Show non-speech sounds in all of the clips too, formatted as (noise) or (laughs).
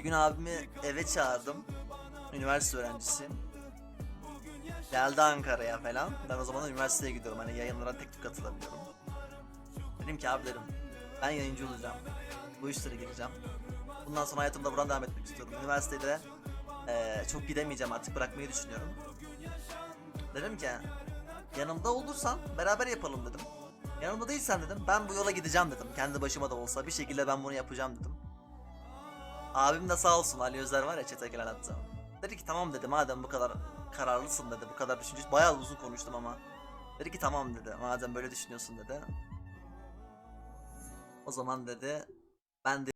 Bir gün abimi eve çağırdım. Üniversite öğrencisiyim. Geldi Ankara'ya falan. Ben o zaman üniversiteye gidiyorum. Hani yayınlara tek tük katılabiliyorum. Dedim ki abi dedim. Ben yayıncı olacağım. Bu işlere gireceğim. Bundan sonra hayatımda buradan devam etmek istiyorum. Üniversitede eee, çok gidemeyeceğim artık bırakmayı düşünüyorum. Dedim ki yanımda olursan beraber yapalım dedim. Yanımda değilsen dedim ben bu yola gideceğim dedim. Kendi başıma da olsa bir şekilde ben bunu yapacağım dedim. Abim de sağ olsun Ali Özler var ya çete gelen hatta. Dedi ki tamam dedi madem bu kadar kararlısın dedi bu kadar düşünce bayağı uzun konuştum ama. Dedi ki tamam dedi madem böyle düşünüyorsun dedi. O zaman dedi ben de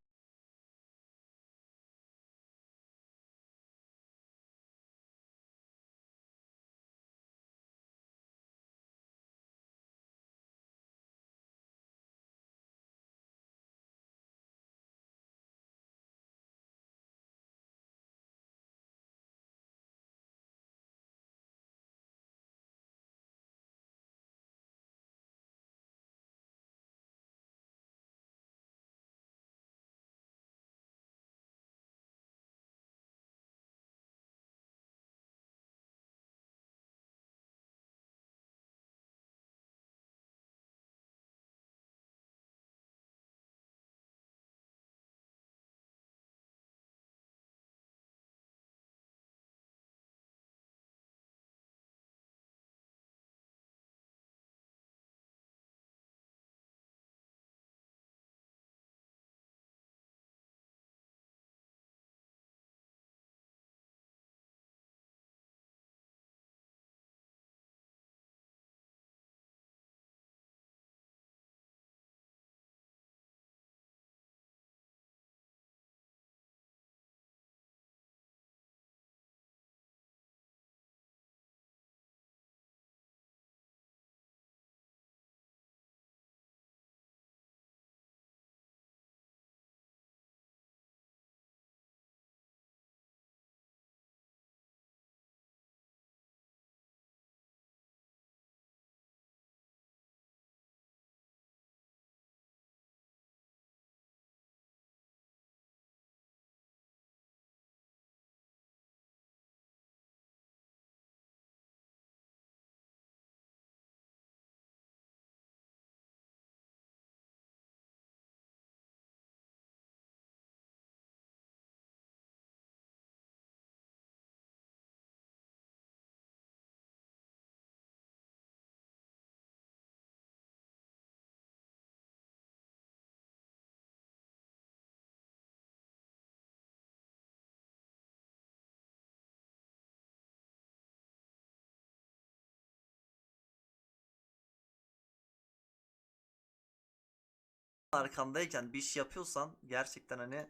arkandayken bir iş yapıyorsan gerçekten hani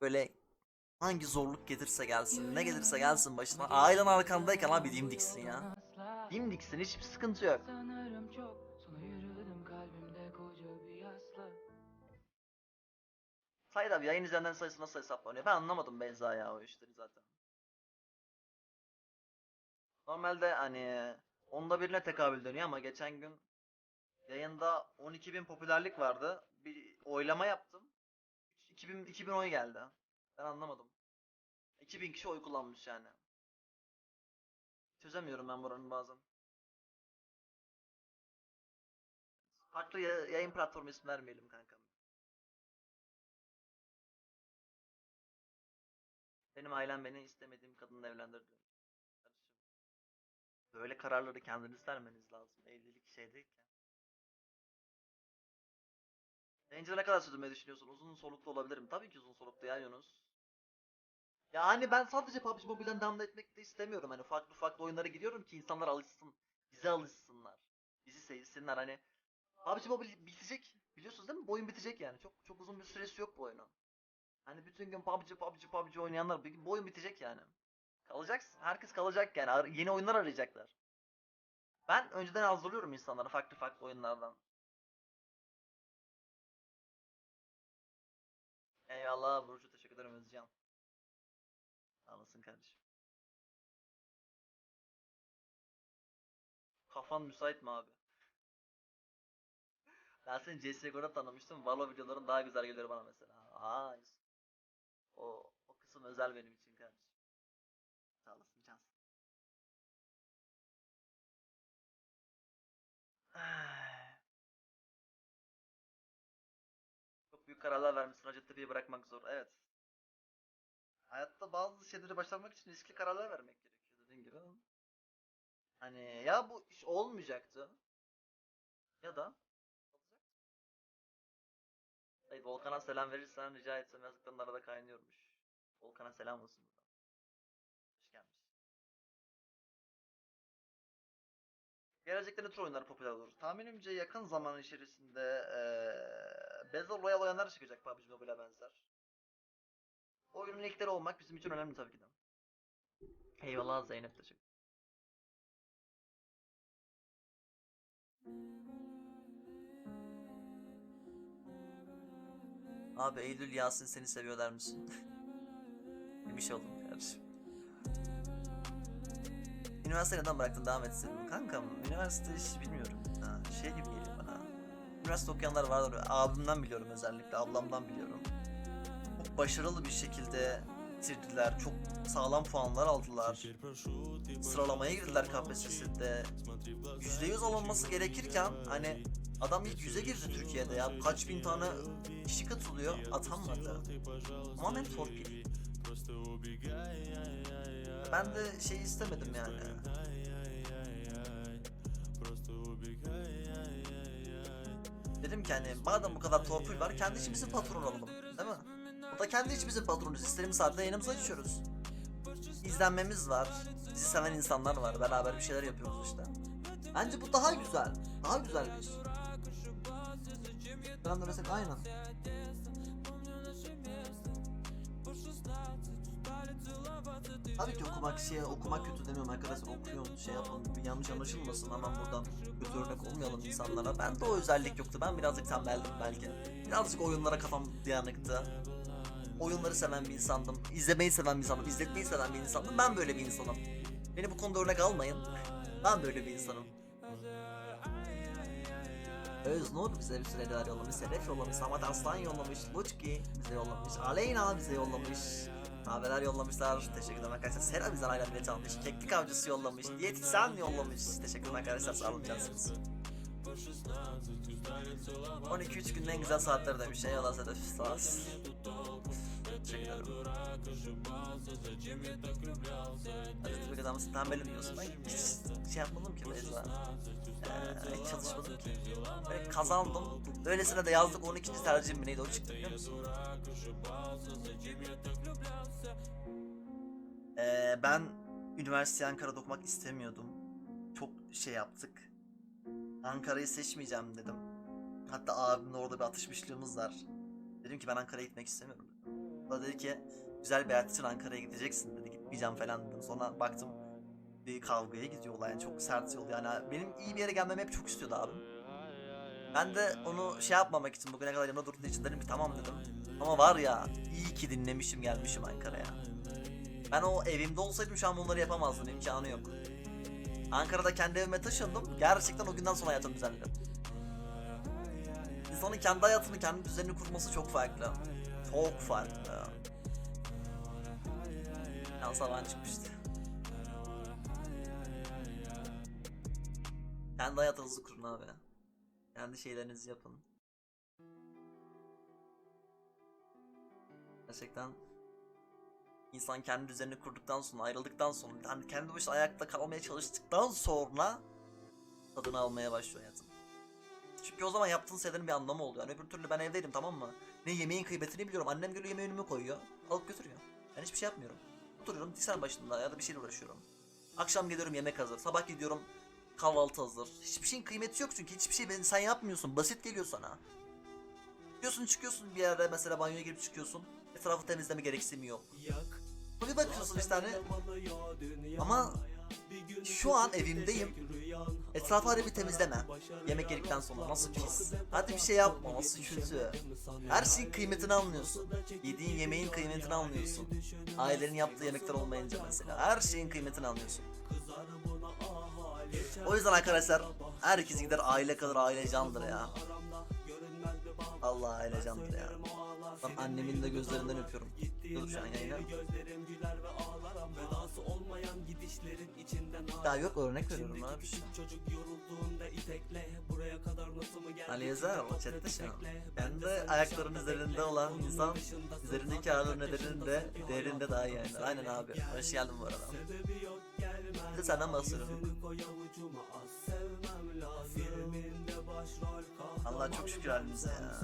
böyle hangi zorluk gelirse gelsin, ne gelirse gelsin başına ailen arkandayken abi dimdiksin ya. Dimdiksin hiçbir sıkıntı yok. Sanırım çok Sonra yürüdüm kalbimde koca bir yasla Said abi yayın izleyenlerin sayısı nasıl hesaplanıyor? Ben anlamadım Beyza ya o işleri zaten. Normalde hani onda birine tekabül dönüyor ama geçen gün yayında 12.000 popülerlik vardı. Bir oylama yaptım. 2000, 2000 oy geldi. Ben anlamadım. 2000 kişi oy kullanmış yani. Çözemiyorum ben buranın bazen. Farklı ya- yayın platformu ismi vermeyelim kankam. Benim ailem beni istemediğim kadınla evlendirdi. Böyle kararları kendiniz vermeniz lazım. Evlilik şey değil ki. Yayıncıda ne kadar sürdürmeyi düşünüyorsun? Uzun soluklu olabilirim. Tabii ki uzun soluklu ya Yunus. Ya hani ben sadece PUBG Mobile'den devam etmek de istemiyorum. Hani farklı farklı oyunlara gidiyorum ki insanlar alışsın. Bize alışsınlar. Bizi sevsinler hani. PUBG Mobile bitecek. Biliyorsunuz değil mi? Bu oyun bitecek yani. Çok çok uzun bir süresi yok bu oyunun. Hani bütün gün PUBG PUBG PUBG oynayanlar bu oyun bitecek yani. Kalacaksın. Herkes kalacak yani. Yeni oyunlar arayacaklar. Ben önceden hazırlıyorum insanları farklı farklı oyunlardan. Eyvallah Burcu teşekkür ederim Özcan. Sağ kardeşim. Kafan müsait mi abi? Ben seni CSGO'da tanımıştım. Valo videoların daha güzel geliyor bana mesela. Aa, o, o kısım özel benim için kardeşim. Sağ olasın cansın. Çok büyük kararlar vermişsin. Hacettepe'yi bırakmak zor. Evet. Hayatta bazı şeyleri başarmak için riskli kararlar vermek gerekiyor dediğin gibi. Hani ya bu iş olmayacaktı ya da Hayır, Volkan'a selam verirsen rica etsem yazdıkların arada kaynıyormuş. Volkan'a selam olsun buradan. Hoş gelmiş. Gelecekte ne tür oyunlar popüler olur? Tahminimce yakın zaman içerisinde eee Battle Royale oyunlar çıkacak PUBG Mobile'e benzer. Oyunun ilkleri olmak bizim için önemli tabii ki de. Eyvallah Zeynep teşekkür Abi Eylül Yasin seni seviyor der misin? bir (laughs) şey oldu mu kardeşim? Üniversite neden bıraktın devam etsin. Kankam üniversite hiç bilmiyorum. Ha, şey gibi geliyor. Üniversite okuyanlar vardır. Abimden biliyorum özellikle. Ablamdan biliyorum. Çok başarılı bir şekilde bitirdiler. Çok sağlam puanlar aldılar. Sıralamaya girdiler KPSS'de. %100 alınması gerekirken hani adam ilk yüze girdi Türkiye'de ya. Kaç bin tane kişi katılıyor atanmadı. Ama hep torpil. Ben de şey istemedim yani. Ki hani madem bu kadar torpil var kendi içimizin patronu olalım değil mi? O da kendi içimizin patronuyuz. İstediğimiz saatte yayınımızı açıyoruz. İzlenmemiz var. Bizi seven insanlar var. Beraber bir şeyler yapıyoruz işte. Bence bu daha güzel. Daha güzel bir iş. Ben de mesela aynen. Tabii ki okumak şey okumak kötü demiyorum arkadaşlar okuyorum şey bir yanlış anlaşılmasın ama buradan kötü örnek olmayalım insanlara. Ben de o özellik yoktu. Ben birazcık tembeldim belki. Birazcık oyunlara kafam dayanıktı. Oyunları seven bir insandım. İzlemeyi seven bir insandım. İzletmeyi seven bir insandım. Ben böyle bir insanım. Beni bu konuda örnek almayın. Ben böyle bir insanım. Öznur bize bir süreler yollamış. Sedef yollamış. Samat Aslan yollamış. Luçki bize yollamış. Aleyna bize yollamış. Haberler yollamışlar. Teşekkürler arkadaşlar. Sera bizden hala bilet almış. Keklik avcısı yollamış. Diyetisyen yollamış. Teşekkürler arkadaşlar. Sağ olun cansınız. 12-3 günün en güzel saatleri demiş. Eyvallah Sedef. Sağ olasın. Teşekkür ederim. Hadi tabii kadar mısın? Tembelim diyorsun. Ben hiç şey yapmadım ki Beyza. Ee, çalışmadım ki. Böyle kazandım. Öylesine de yazdık 12. tercihim mi neydi o çıktı biliyor musun? Ee, ben üniversite Ankara'da okumak istemiyordum. Çok şey yaptık. Ankara'yı seçmeyeceğim dedim. Hatta abimle orada bir atışmışlığımız var. Dedim ki ben Ankara'ya gitmek istemiyorum. O da dedi ki güzel bir hayat için Ankara'ya gideceksin dedi. Gitmeyeceğim falan dedim. Sonra baktım bir kavgaya gidiyor olay. Yani çok sert yol. Yani benim iyi bir yere gelmemi hep çok istiyordu abim. Ben de onu şey yapmamak için bugüne kadar yanımda durduğu için dedim ki tamam dedim. Ama var ya iyi ki dinlemişim gelmişim Ankara'ya. Ben o evimde olsaydım şu an bunları yapamazdım. imkanı yok. Ankara'da kendi evime taşındım. Gerçekten o günden sonra hayatım düzenli. İnsanın kendi hayatını, kendi düzenini kurması çok farklı. Çok farklı. Yani sabah çıkmıştı. Kendi hayatınızı kurun abi. Kendi şeylerinizi yapın. Gerçekten insan kendi düzenini kurduktan sonra ayrıldıktan sonra yani kendi başına ayakta kalmaya çalıştıktan sonra tadını almaya başlıyor hayatın. Çünkü o zaman yaptığın şeylerin bir anlamı oluyor. Yani öbür türlü ben evdeydim tamam mı? Ne yemeğin kıymetini biliyorum. Annem geliyor yemeği önüme koyuyor. Alıp götürüyor. Ben hiçbir şey yapmıyorum. Oturuyorum bilgisayar başında ya da bir şeyle uğraşıyorum. Akşam geliyorum yemek hazır. Sabah gidiyorum kahvaltı hazır. Hiçbir şeyin kıymeti yok çünkü hiçbir şey sen yapmıyorsun. Basit geliyor sana. Çıkıyorsun çıkıyorsun bir yere mesela banyoya girip çıkıyorsun. Etrafı temizleme gereksinimi yok. Bir bakıyorsun işte hani ama şu an evimdeyim. Etrafı hadi bir temizleme. Yemek yedikten sonra nasıl pis. Hadi bir şey yapma nasıl kötü. Her şeyin kıymetini anlıyorsun. Yediğin yemeğin kıymetini anlıyorsun. Ailenin yaptığı yemekler olmayınca mesela. Her şeyin kıymetini anlıyorsun. O yüzden arkadaşlar herkes gider aile kalır aile candır ya. Vallahi ailecandır ya. Lan annemin de gözlerinden öpüyorum. Dur şu an yayına. Daha yok örnek veriyorum abi. Ali Ezer o chatte şu an. Ben de ayaklarının üzerinde olan insan üzerindeki ağırlığın nedeninde değerinde daha iyi yani. Aynen abi. Hoş geldin bu arada. Bir de senden bahsediyorum. Allah çok şükür halimize ya.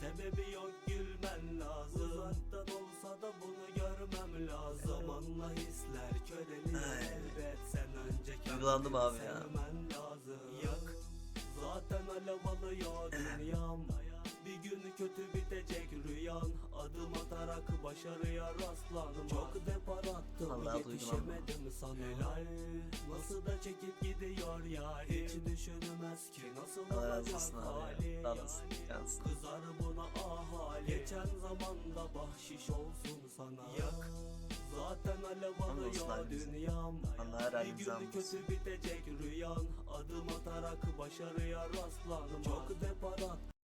Sebebi yok gülmen lazım. Uzaktan olsa da bunu görmem lazım. Zamanla hisler köreli Ay. elbet. Sen önce Duygulandım abi ya. Yak zaten alev alıyor (laughs) dünyam Bir gün kötü bitecek rüyan. Adım atarak başarıya rastlanma Çok depar attım duygulandım. yetişemedim sana. Helal. Nasıl da çekip gidiyor ya? Hiç düşünemez ki nasıl Allah olacak hali ya. Sağ olasın. Cansın. Kızar buna ahali. Geçen zamanda bahşiş olsun sana. Yak Zaten alev alıyor dünyam. Allah Bir gün kötü bitecek rüyan. Adım atarak başarıya rastlanma Çok depar attım